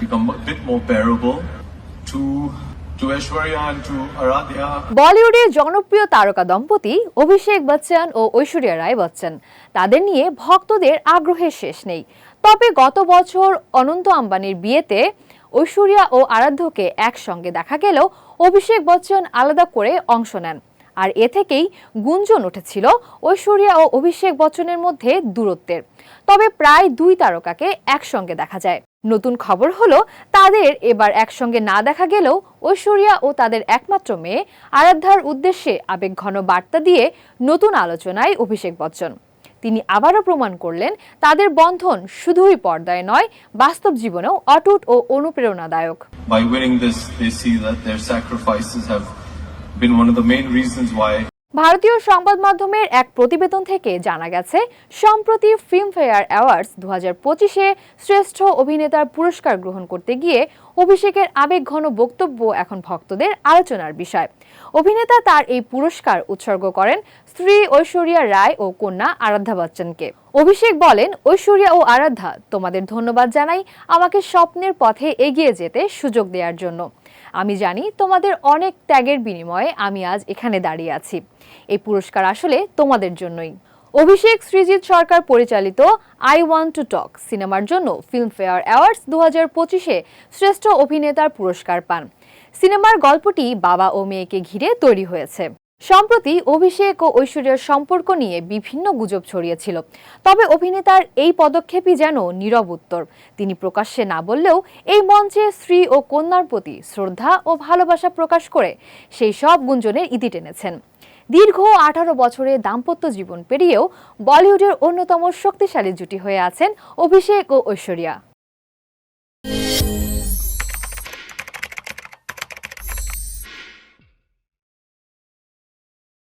Become a bit more bearable. To বলিউডের জনপ্রিয় তারকা দম্পতি অভিষেক বচ্চন ও ঐশ্বরিয়া রায় বচ্চন। তাদের নিয়ে ভক্তদের আগ্রহের শেষ নেই। তবে গত বছর অনন্ত আম্বানির বিয়েতে ঐশ্বরিয়া ও আরাধ্যকে একসঙ্গে দেখা গেলেও অভিষেক বচ্চন আলাদা করে অংশ নেন। আর এ থেকেই গুঞ্জন উঠেছিল ঐশ্বরিয়া ও অভিষেক বচ্চনের মধ্যে দূরত্বের। তবে প্রায় দুই তারকাকে একসঙ্গে দেখা যায়। নতুন খবর হলো, তাদের এবার একসঙ্গে না দেখা গেলেও ঐশ্বরিয়া ও তাদের একমাত্র মেয়ে আরাধ্যার উদ্দেশ্যে আবেগঘন বার্তা দিয়ে নতুন আলোচনায় অভিষেক বচ্চন। তিনি আবারও প্রমাণ করলেন, তাদের বন্ধন শুধুই পর্দায় নয়, বাস্তব জীবনেও অটুট ও অনুপ্রেরণাদায়ক। Been one of the main reasons why ভারতীয় সংবাদ মাধ্যমের এক প্রতিবেদন থেকে জানা গেছে, সম্প্রতি ফিল্মফেয়ার অ্যাওয়ার্ডস দু হাজার পঁচিশে শ্রেষ্ঠ অভিনেতার পুরস্কার গ্রহণ করতে গিয়ে অভিষেকের আবেগঘন বক্তব্য এখন ভক্তদের আলোচনার বিষয়। অভিনেতা তার এই পুরস্কার উৎসর্গ করেন স্ত্রী ঐশ্বরিয়া রায় ও কন্যা আরাধ্যা বচ্চনকে। অভিষেক বলেন, ঐশ্বরিয়া ও আরাধ্যা, তোমাদের ধন্যবাদ জানাই আমাকে স্বপ্নের পথে এগিয়ে যেতে সুযোগ দেওয়ার জন্য। আমি জানি তোমাদের অনেক ত্যাগের বিনিময়ে আমি আজ এখানে দাঁড়িয়ে আছি। এই পুরস্কার আসলে তোমাদের জন্যই। অভিষেক সৃজিৎ সরকার পরিচালিত আই ওয়ান্ট টু টক সিনেমার জন্য ফিল্মফেয়ার অ্যাওয়ার্ডস দু হাজার পঁচিশে শ্রেষ্ঠ অভিনেতার পুরস্কার পান। সিনেমার গল্পটি বাবা ও মেয়েকে ঘিরে তৈরি হয়েছে। সম্প্রতি অভিষেক ও ঐশ্বর্যার সম্পর্ক নিয়ে বিভিন্ন গুজব ছড়িয়েছিল। তবে অভিনেতার এই পদক্ষেপই যেন নীরব উত্তর। তিনি প্রকাশ্যে না বললেও এই মঞ্চে স্ত্রী ও কন্যার প্রতি শ্রদ্ধা ও ভালোবাসা প্রকাশ করে সেই সব গুঞ্জনের ইতি টেনেছেন। দীর্ঘ আঠারো বছরের দাম্পত্য জীবন পেরিয়েও বলিউডের অন্যতম শক্তিশালী জুটি হয়ে আছেন অভিষেক ও ঐশ্বরিয়া।